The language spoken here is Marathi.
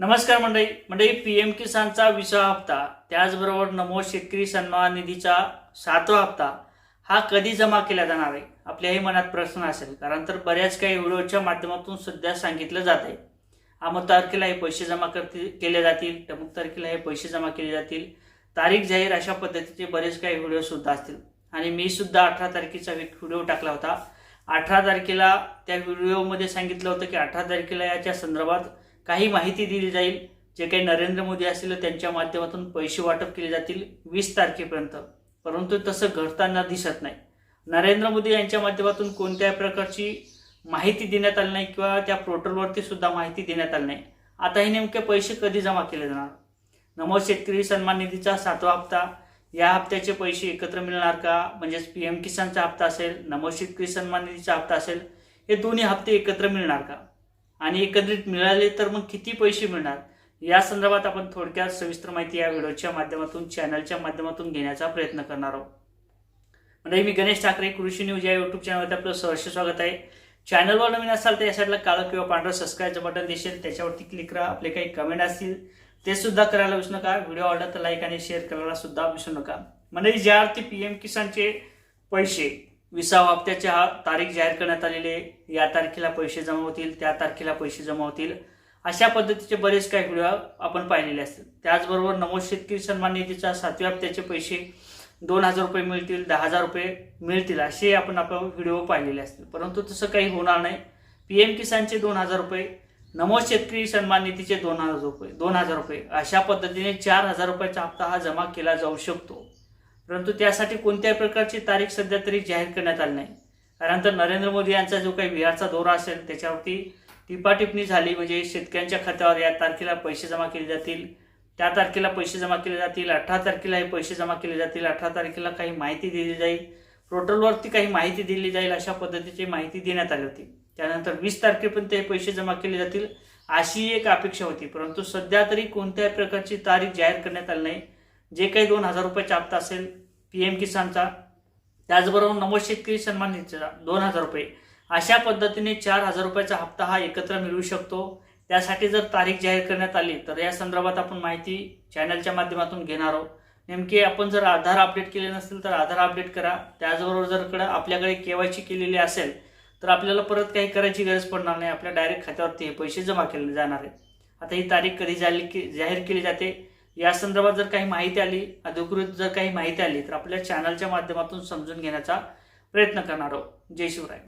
नमस्कार मंडळी. मंडळी पी एम किसानचा विसावा हप्ता. त्याचबरोबर नमो शेतकरी सन्मान निधीचा सातवा हप्ता हा कधी जमा केला जाणार आहे? आपल्याही मनात प्रश्न असेल. कारण तर बऱ्याच काही व्हिडिओच्या माध्यमातून सध्या सांगितलं जात आहे अमुक तारखेला हे पैसे जमा करतील केले जातील. टमुक तारखेला हे पैसे जमा केले जातील. तारीख जाहीर अशा पद्धतीचे बरेच काही व्हिडिओ सुद्धा असतील. आणि मी सुद्धा अठरा तारखेचा एक व्हिडिओ टाकला होता. अठरा तारखेला त्या व्हिडिओमध्ये सांगितलं होतं की अठरा तारखेला याच्या संदर्भात काही माहिती दिली जाईल. जे काही नरेंद्र मोदी असतील त्यांच्या माध्यमातून पैसे वाटप केले जातील वीस तारखेपर्यंत. परंतु तसं घडताना दिसत नाही. नरेंद्र मोदी यांच्या माध्यमातून कोणत्याही प्रकारची माहिती देण्यात आली नाही किंवा त्या पोर्टलवरती सुद्धा माहिती देण्यात आली नाही. आता हे नेमके पैसे कधी जमा केले जाणार? नमो शेतकरी सन्मान निधीचा सातवा हप्ता या हप्त्याचे पैसे एकत्र मिळणार का? म्हणजेच पी एम किसानचा हप्ता असेल नमो शेतकरी सन्मान निधीचा हप्ता असेल हे दोन्ही हप्ते एकत्र मिळणार का? आणि एकत्रित मिळाले तर मग किती पैसे मिळणार? या संदर्भात आपण थोडक्यात सविस्तर माहिती या व्हिडिओच्या माध्यमातून चॅनलच्या माध्यमातून घेण्याचा प्रयत्न करणार आहोत. म्हणजे मी गणेश ठाकरे कृषी न्यूज या युट्यूब चॅनलवरती आपलं सहर्ष स्वागत आहे. चॅनलवर नवीन असाल तर या साईडला काळं किंवा पांढरं सबस्क्राईबचं बटन दिसेल. त्याच्यावरती क्लिक करा. आपले काही कमेंट असतील ते सुद्धा करायला विसरू नका. व्हिडिओ आवडला तर लाईक आणि शेअर करायला सुद्धा विसरू नका. म्हणजे ज्या अर्थी पी एम किसानचे पैसे विसावा हप्त्याची हा तारीख जाहीर करण्यात आलेली आहे. या तारखेला पैसे जमा होतील त्या तारखेला पैसे जमा होतील. अशा पद्धतीचे बरेच काही व्हिडिओ आपण पाहिलेले असतील. त्याचबरोबर नमो शेतकरी सन्मान निधीचा सातव्या हप्त्याचे पैसे दोन हजार रुपये मिळतील दहा हजार रुपये मिळतील असे आपण आपण व्हिडिओ पाहिलेले असतील. परंतु तसं काही होणार नाही. पी एम किसानचे दोन हजार रुपये नमो शेतकरी सन्मान निधीचे दोन हजार रुपये दोन हजार रुपये. अशा पद्धतीने चार हजार रुपयाचा हप्ता हा जमा केला जाऊ शकतो. परंतु त्यासाठी कोणत्याही प्रकारची तारीख सध्या तरी जाहीर करण्यात आली नाही. कारण तर नरेंद्र मोदी यांचा जो काही बिहारचा दौरा असेल त्याच्यावरती टिपाटिपणी झाली. म्हणजे शेतकऱ्यांच्या खात्यावर या तारखेला पैसे जमा केले जातील. त्या तारखेला पैसे जमा केले जातील. अठरा तारखेला हे पैसे जमा केले जातील. अठरा तारखेला काही माहिती दिली जाईल. पोर्टलवरती काही माहिती दिली जाईल अशा पद्धतीची माहिती देण्यात आली होती. त्यानंतर वीस तारखेपर्यंत हे पैसे जमा केले जातील अशी एक अपेक्षा होती. परंतु सध्या तरी कोणत्याही प्रकारची तारीख जाहीर करण्यात आली नाही. जे काही दोन हजार रुपयाचा हप्ता असेल पी एम किसानचा. त्याचबरोबर नमो शेतकरी सन्मान निधीचा दोन हजार रुपये. अशा पद्धतीने चार हजार रुपयाचा हप्ता हा एकत्र मिळू शकतो. त्यासाठी जर तारीख जाहीर करण्यात आली तर या संदर्भात आपण माहिती चॅनलच्या माध्यमातून घेणार आहोत. नेमके आपण जर आधार अपडेट केले नसेल तर आधार अपडेट करा. त्याचबरोबर जर कडं आपल्याकडे केवायसी केलेली असेल तर आपल्याला परत काही करायची गरज पडणार नाही. आपल्या डायरेक्ट खात्यावरती हे पैसे जमा केले जाणार आहेत. आता ही तारीख कधी जाहीर जाहीर केली जाते? या संदर्भात जर काही माहिती आली अधिकृत जर काही माहिती आली तर आपल्या चॅनलच्या माध्यमातून समजून घेण्याचा प्रयत्न करणार आहोत. जय शिवराय.